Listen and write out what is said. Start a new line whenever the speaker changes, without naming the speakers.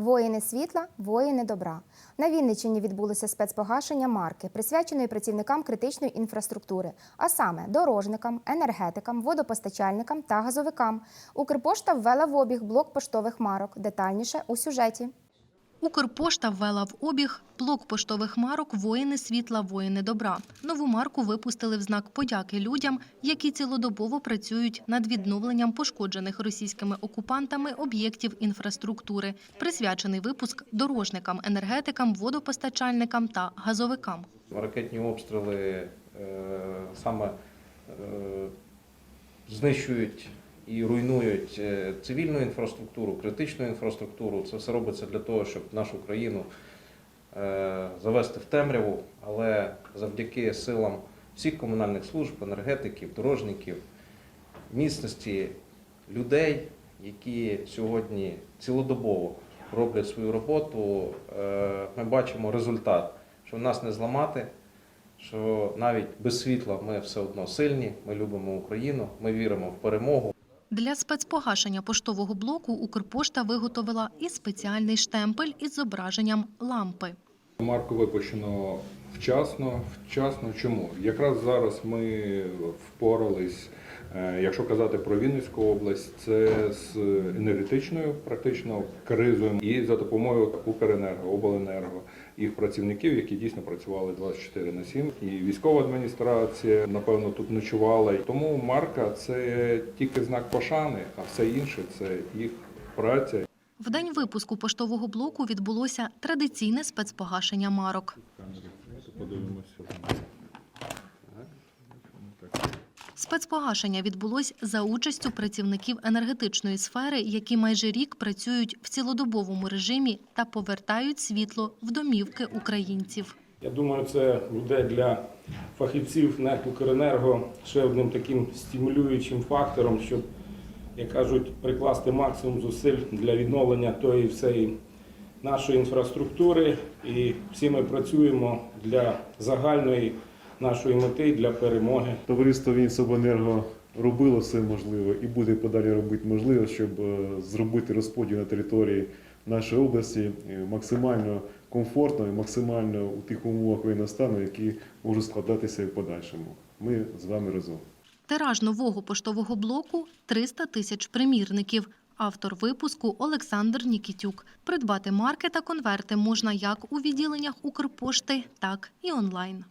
Воїни світла, воїни добра. На Вінниччині відбулося спецпогашення марки, присвяченої працівникам критичної інфраструктури, а саме дорожникам, енергетикам, водопостачальникам та газовикам. Укрпошта ввела в обіг блок поштових марок. Детальніше у сюжеті.
Укрпошта ввела в обіг блок поштових марок Воїни світла, воїни добра. Нову марку випустили в знак подяки людям, які цілодобово працюють над відновленням пошкоджених російськими окупантами об'єктів інфраструктури. Присвячений випуск дорожникам, енергетикам, водопостачальникам та газовикам.
Ракетні обстріли е, саме е, знищують і руйнують е, цивільну інфраструктуру, критичну інфраструктуру. Це все робиться для того, щоб нашу країну е, завести в темряву, але завдяки силам всіх комунальних служб, енергетиків, дорожників, міцності людей, які сьогодні цілодобово роблять свою роботу, е, ми бачимо результат, що нас не зламати, що навіть без світла ми все одно сильні, ми любимо Україну, ми віримо в перемогу.
Для спецпогашення поштового блоку Укрпошта виготовила і спеціальний штемпель із зображенням лампи.
Марку випущено вчасно. Вчасно чому? Якраз зараз ми впорались, е, якщо казати про Вінницьку область, це з енергетичною практично кризою і за допомогою Укренерго, обленерго, їх працівників, які дійсно працювали 24 на 7. І військова адміністрація, напевно, тут ночувала. Тому марка це тільки знак пошани, а все інше це їх праця.
В день випуску поштового блоку відбулося традиційне спецпогашення марок. Спецпогашення відбулось за участю працівників енергетичної сфери, які майже рік працюють в цілодобовому режимі та повертають світло в домівки українців.
Я думаю, це буде для фахівців НЕК «Укренерго» ще одним таким стимулюючим фактором, щоб, як кажуть, прикласти максимум зусиль для відновлення тої всієї нашої інфраструктури. І всі ми працюємо для загальної нашої мети для перемоги.
Товариство Вінницобленерго робило все можливе і буде подалі робити можливе, щоб е, зробити розподіл на території нашої області е, максимально комфортно і максимально у тих умовах воєнного стану, які можуть складатися і в подальшому. Ми з вами разом.
Тираж нового поштового блоку 300 тисяч примірників. Автор випуску Олександр Нікітюк. Придбати марки та конверти можна як у відділеннях Укрпошти, так і онлайн.